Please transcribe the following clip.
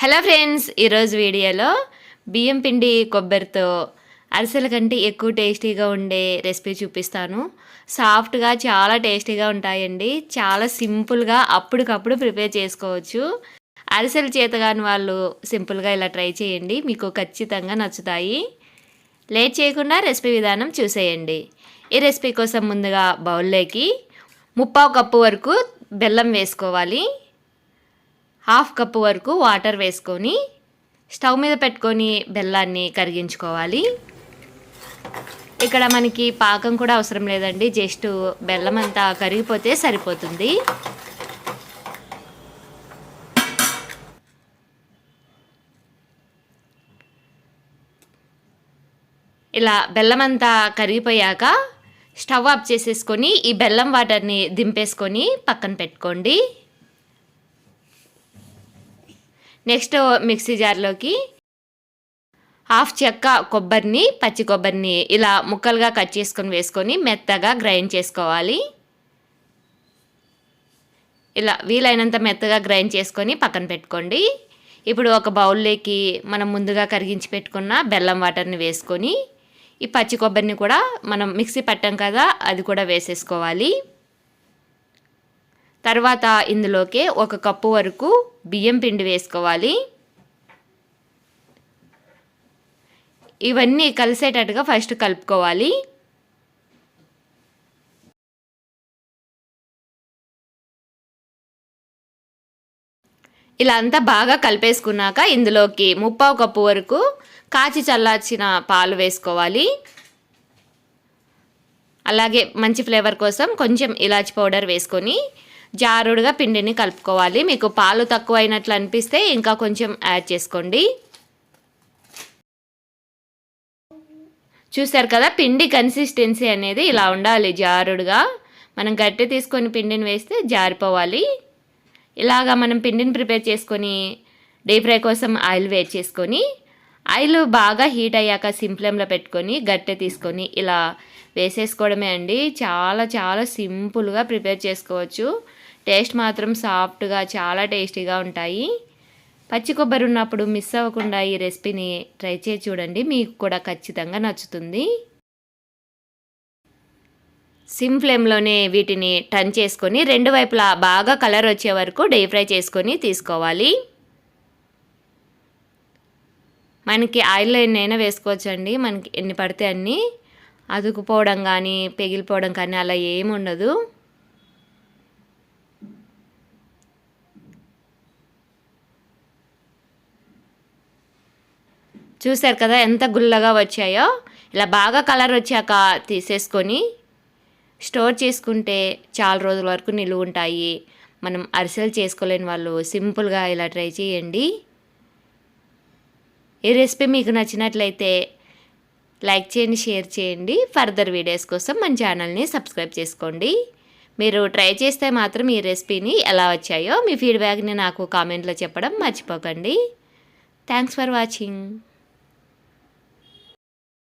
Hello friends ఈరోజు వీడియోలో బియ్యం పిండి కొబ్బరితో అరిసెల కంటే ఎక్కువ టేస్టీగా ఉండే రెసిపీ చూపిస్తాను. సాఫ్ట్గా చాలా టేస్టీగా ఉంటాయండి. చాలా సింపుల్గా అప్పటికప్పుడు ప్రిపేర్ చేసుకోవచ్చు. అరిసెలు చేతగాని వాళ్ళు సింపుల్గా ఇలా ట్రై చేయండి. మీకు ఖచ్చితంగా నచ్చుతాయి. లేట్ చేయకుండా రెసిపీ విధానం చూసేయండి. ఈ రెసిపీ కోసం ముందుగా బౌల్లోకి ముప్పావు కప్పు వరకు బెల్లం వేసుకోవాలి. హాఫ్ కప్పు వరకు వాటర్ వేసుకొని స్టవ్ మీద పెట్టుకొని బెల్లాన్ని కరిగించుకోవాలి. ఇక్కడ మనకి పాకం కూడా అవసరం లేదండి. జస్ట్ బెల్లం అంతా కరిగిపోతే సరిపోతుంది. ఇలా బెల్లం అంతా కరిగిపోయాక స్టవ్ ఆఫ్ చేసేసుకొని ఈ బెల్లం వాటర్ని దింపేసుకొని పక్కన పెట్టుకోండి. నెక్స్ట్ మిక్సీ జార్లోకి హాఫ్ చెక్క కొబ్బరిని పచ్చి కొబ్బరిని ఇలా ముక్కలుగా కట్ చేసుకొని వేసుకొని మెత్తగా గ్రైండ్ చేసుకోవాలి. ఇలా వీలైనంత మెత్తగా గ్రైండ్ చేసుకొని పక్కన పెట్టుకోండి. ఇప్పుడు ఒక బౌల్లోకి మనం ముందుగా కరిగించి పెట్టుకున్న బెల్లం వాటర్ని వేసుకొని ఈ పచ్చి కొబ్బరిని కూడా మనం మిక్సీ పట్టాం కదా అది కూడా వేసేసుకోవాలి. తర్వాత ఇందులోకి ఒక కప్పు వరకు బియ్యం పిండి వేసుకోవాలి. ఇవన్నీ కలిసేటట్టుగా ఫస్ట్ కలుపుకోవాలి. ఇలా అంతా బాగా కలిపేసుకున్నాక ఇందులోకి ముప్పావు కప్పు వరకు కాచి చల్లార్చిన పాలు వేసుకోవాలి. అలాగే మంచి ఫ్లేవర్ కోసం కొంచెం ఇలాచి పౌడర్ వేసుకొని జారుడుగా పిండిని కలుపుకోవాలి. మీకు పాలు తక్కువ అయినట్లు అనిపిస్తే ఇంకా కొంచెం యాడ్ చేసుకోండి. చూసారు కదా పిండి కన్సిస్టెన్సీ అనేది ఇలా ఉండాలి జారుడుగా. మనం గట్టి తీసుకొని పిండిని వేస్తే జారిపోవాలి. ఇలాగా మనం పిండిని ప్రిపేర్ చేసుకొని డీప్ ఫ్రై కోసం ఆయిల్ వేట్ చేసుకొని ఆయిల్ బాగా హీట్ అయ్యాక సింప్లెంలో పెట్టుకొని గట్టె తీసుకొని ఇలా వేసేసుకోవడమే అండి. చాలా చాలా సింపుల్గా ప్రిపేర్ చేసుకోవచ్చు. టేస్ట్ మాత్రం సాఫ్ట్గా చాలా టేస్టీగా ఉంటాయి. పచ్చి కొబ్బరి ఉన్నప్పుడు మిస్ అవ్వకుండా ఈ రెసిపీని ట్రై చేసి చూడండి. మీకు కూడా ఖచ్చితంగా నచ్చుతుంది. సిమ్ ఫ్లేమ్లోనే వీటిని టర్న్ చేసుకొని రెండు వైపులా బాగా కలర్ వచ్చే వరకు డీ ఫ్రై చేసుకొని తీసుకోవాలి. మనకి ఆయిల్లో ఎన్నైనా వేసుకోవచ్చండి. మనకి ఎన్ని పడితే అన్నీ. అతుకుపోవడం కానీ పెగిలిపోవడం కానీ అలా ఏమి ఉండదు చూశారు కదా ఎంత గుల్లగా వచ్చాయో? ఇలా బాగా కలర్ వచ్చాక తీసేసుకొని స్టోర్ చేసుకుంటే చాలా రోజుల వరకు నిలువ ఉంటాయి. మనం అరిసెలు చేసుకోలేని వాళ్ళు సింపుల్గా ఇలా ట్రై చేయండి. ఈ రెసిపీ మీకు నచ్చినట్లయితే లైక్ చేయండి షేర్ చేయండి. ఫర్దర్ వీడియోస్ కోసం మన ఛానల్ని సబ్స్క్రైబ్ చేసుకోండి. మీరు ట్రై చేస్తే మాత్రం ఈ రెసిపీని ఎలా వచ్చాయో మీ ఫీడ్బ్యాక్ని నాకు కామెంట్లో చెప్పడం మర్చిపోకండి. Thanks for watching.